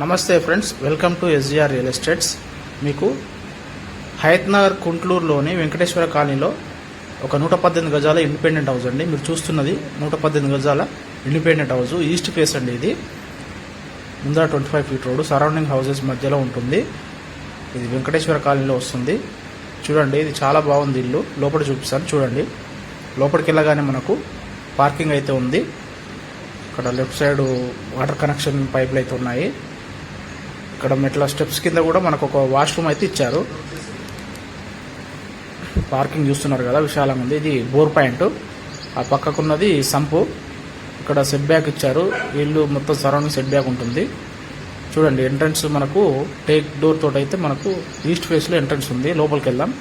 నమస్తే friends welcome to SGR real estates మీకు హయత్నగర్ కుంట్లూరులోని వెంకటేశ్వర కాలనీలో ఒక నూట పద్దెనిమిది గజాల ఇండిపెండెంట్ హౌస్ అండి. మీరు చూస్తున్నది నూట పద్దెనిమిది గజాల ఇండిపెండెంట్ హౌస్ ఈస్ట్ ఫేస్ అండి ఇది. ముందర twenty five feet road surrounding houses మధ్యలో ఉంటుంది. ఇది వెంకటేశ్వర కాలనీలో వస్తుంది. చూడండి ఇది చాలా బాగుంది ఇల్లు. లోపల చూపిస్తాను చూడండి. లోపలికి వెళ్ళగానే మనకు పార్కింగ్ అయితే ఉంది. ఇక్కడ లెఫ్ట్ సైడ్ వాటర్ కనెక్షన్ పైపులు అయితే ఉన్నాయి. ఇక్కడ మెట్ల స్టెప్స్ కింద కూడా మనకు ఒక వాష్రూమ్ అయితే ఇచ్చారు. పార్కింగ్ చూస్తున్నారు కదా విశాలంగా ఉంది. ఇది బోర్ పాయింట్. ఆ పక్కకున్నది సంపు. ఇక్కడ సెట్ బ్యాక్ ఇచ్చారు. ఇల్లు మొత్తం సరౌండింగ్ సెట్ బ్యాక్ ఉంటుంది. చూడండి ఎంట్రన్స్ మనకు టేక్ డోర్ తోటి అయితే మనకు ఈస్ట్ ఫేస్లో ఎంట్రన్స్ ఉంది. లోపలికి వెళ్దాం.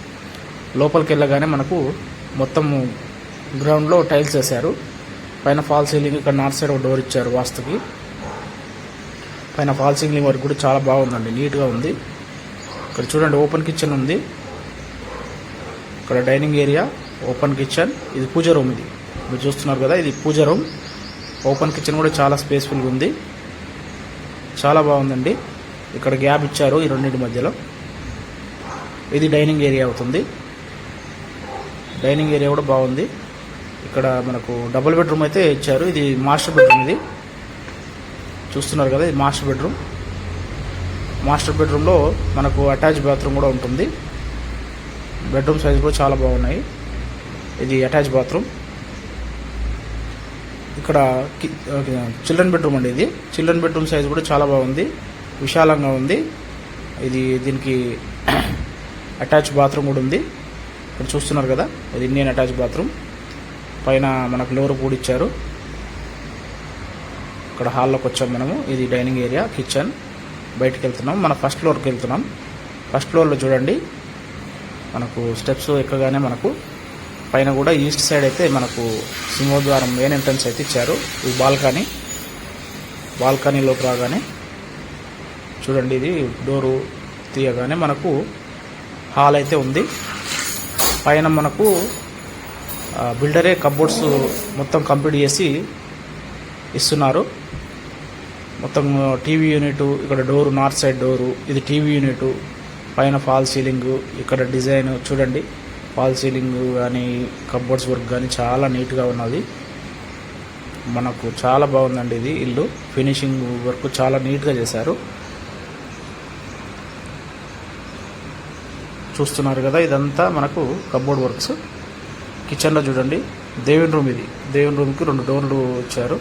లోపలికి వెళ్ళగానే మనకు మొత్తం గ్రౌండ్లో టైల్స్ వేశారు. పైన ఫాల్ సీలింగ్ ఇక్కడ నార్త్ సైడ్ ఒక డోర్ ఇచ్చారు వాస్తుకి. పైన ఫాల్ సీలింగ్ వరకు కూడా చాలా బాగుందండి నీట్గా ఉంది. ఇక్కడ చూడండి ఓపెన్ కిచెన్ ఉంది. ఇక్కడ డైనింగ్ ఏరియా ఓపెన్ కిచెన్. ఇది పూజ రూమ్ ఇది. మీరు చూస్తున్నారు కదా ఇది పూజ రూమ్. ఓపెన్ కిచెన్ కూడా చాలా స్పేస్ఫుల్గా ఉంది. చాలా బాగుందండి. ఇక్కడ గ్యాప్ ఇచ్చారు ఈ రెండింటి మధ్యలో. ఇది డైనింగ్ ఏరియా అవుతుంది. డైనింగ్ ఏరియా కూడా బాగుంది. ఇక్కడ మనకు డబుల్ బెడ్రూమ్ అయితే ఇచ్చారు. ఇది మాస్టర్ బెడ్రూమ్ ఇది. చూస్తున్నారు కదా ఇది మాస్టర్ బెడ్రూమ్. మాస్టర్ బెడ్రూమ్లో మనకు అటాచ్ బాత్రూమ్ కూడా ఉంటుంది. బెడ్రూమ్ సైజ్ కూడా చాలా బాగున్నాయి. ఇది అటాచ్ బాత్రూమ్. ఇక్కడ కి- చిల్డ్రన్ బెడ్రూమ్ అండి ఇది. చిల్డ్రన్ బెడ్రూమ్ సైజ్ కూడా చాలా బాగుంది. విశాలంగా ఉంది. ఇది దీనికి అటాచ్ బాత్రూమ్ కూడా ఉంది. ఇక్కడ చూస్తున్నారు కదా ఇది ఇండియన్ అటాచ్ బాత్రూమ్. పైన మనకు లోరు కూడా ఇచ్చారు. ఇక్కడ హాల్లోకి వచ్చాం మనము. ఇది డైనింగ్ ఏరియా కిచెన్. బయటికి వెళ్తున్నాం. మన ఫస్ట్ ఫ్లోర్కి వెళ్తున్నాం. ఫస్ట్ ఫ్లోర్లో చూడండి. మనకు స్టెప్స్ ఎక్కగానే మనకు పైన కూడా ఈస్ట్ సైడ్ అయితే మనకు సింహద్వారం మెయిన్ ఎంట్రన్స్ అయితే ఇచ్చారు. ఇది బాల్కనీ బాల్కనీలోకి రాగానే చూడండి ఇది డోరు తీయగానే మనకు హాల్ అయితే ఉంది. పైన మనకు బిల్డరే కబోర్డ్స్ మొత్తం కంప్లీట్ చేసి ఇస్తున్నారు. మొత్తం టీవీ యూనిట్ ఇక్కడ డోరు నార్త్ సైడ్ డోరు ఇది టీవీ యూనిట్ పైన ఫాల్ సీలింగ్ ఇక్కడ డిజైన్ చూడండి. ఫాల్ సీలింగ్ కానీ కబోర్డ్స్ వర్క్ కానీ చాలా నీట్గా ఉన్నది. మనకు చాలా బాగుందండి ఇది ఇల్లు. ఫినిషింగ్ వర్క్ చాలా నీట్గా చేశారు. చూస్తున్నారు కదా ఇదంతా మనకు కబోర్డ్ వర్క్స్. కిచెన్లో చూడండి. దేవుని రూమ్ ఇది. దేవుని రూమ్కి రెండు డోర్లు ఇచ్చారు.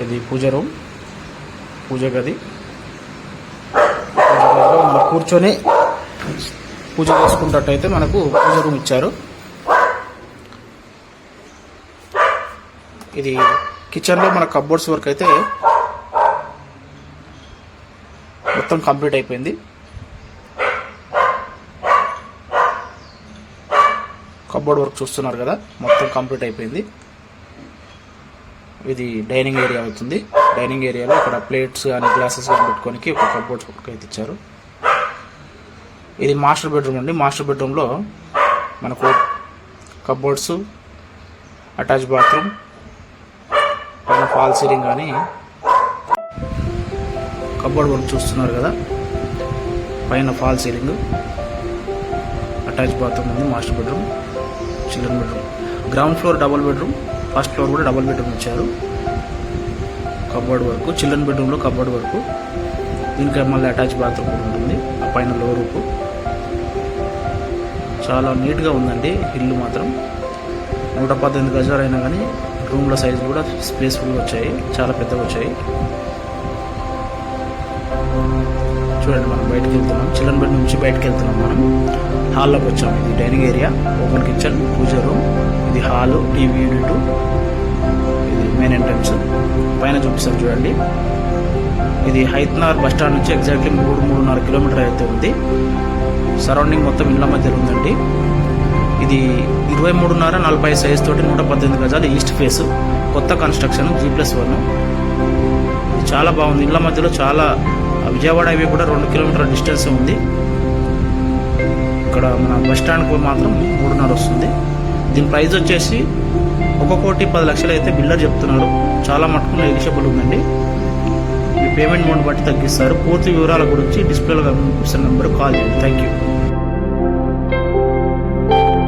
ఇది పూజ రూమ్. పూజ గది. మనం కూర్చొని పూజ చేసుకున్నట్టయితే మనకు పూజ రూమ్ ఇచ్చారు. ఇది కిచెన్లో మన కబోర్డ్స్ వర్క్ అయితే మొత్తం కంప్లీట్ అయిపోయింది. కబోర్డ్ వర్క్ చూస్తున్నారు కదా మొత్తం కంప్లీట్ అయిపోయింది. ఇది డైనింగ్ ఏరియా అవుతుంది. డైనింగ్ ఏరియాలో ఇక్కడ ప్లేట్స్ కానీ గ్లాసెస్ కానీ పెట్టుకోనికి ఒక కబోర్డ్స్ వర్క్ అయితే ఇచ్చారు. ఇది మాస్టర్ బెడ్రూమ్ అండి. మాస్టర్ బెడ్రూమ్లో మనకు కబోర్డ్స్ అటాచ్ బాత్రూమ్ పైన ఫాల్ సీలింగ్ కానీ కబోర్డ్ వర్క్ చూస్తున్నారు కదా. పైన ఫాల్ సీలింగ్ అటాచ్ బాత్రూమ్ ఉంది master bedroom children bedroom. Ground floor double bedroom. First floor కూడా డబుల్ బెడ్రూమ్ ఇచ్చారు. కబోర్డ్ వరకు చిల్డ్రన్ బెడ్రూమ్లో కబోర్డ్ వరకు. దీనికి మళ్ళీ అటాచ్ బాత్రూమ్ కూడా ఉంటుంది ఆ పైన లో రూపు చాలా నీట్గా ఉందండి ఇల్లు మాత్రం. నూట పద్దెనిమిది గజాలు అయినా కానీ రూమ్ల సైజు కూడా స్పేస్ఫుల్గా వచ్చాయి చాలా పెద్దగా వచ్చాయి. చూడండి మనం బయటకు వెళ్తున్నాం చిల్డ్రన్ బెడ్ నుంచి బయటకు వెళ్తున్నాం మనం. హాల్లోకి వచ్చాము ఇది dining area open kitchen puja room. ఇది హాలు టీవీ యూనిట్ ఇది మెయిన్ ఎంట్రన్స్ పైన చూపిస్తారు చూడండి. ఇది హైత్నార్ బస్ స్టాండ్ నుంచి ఎగ్జాక్ట్లీ మూడు మూడున్నర కిలోమీటర్ అయితే ఉంది. సరౌండింగ్ మొత్తం ఇళ్ళ మధ్యలో ఉందండి. ఇది ఇరవై మూడున్నర నలభై సైజ్ తోటి నూట పద్దెనిమిది గజాలు ఈస్ట్ ఫేస్ కొత్త కన్స్ట్రక్షన్ జీ ప్లస్ వన్ ఇది చాలా బాగుంది. ఇళ్ళ మధ్యలో చాలా విజయవాడ హైవే కూడా రెండు కిలోమీటర్ల డిస్టెన్స్ ఉంది. ఇక్కడ మన బస్ స్టాండ్కి మాత్రం మూడున్నర వస్తుంది. దీని ప్రైస్ వచ్చేసి ఒక కోటి పది లక్షలు అయితే బిల్డర్ చెప్తున్నారు చాలా మటుకు నెగిషియబుల్ ఉందండి. మీ పేమెంట్ మోడ్ బట్టి తగ్గిస్తారు. పూర్తి వివరాల గురించి డిస్ప్లేలో కనిపిస్తున్న నెంబర్ కాల్ చేయండి. Thank you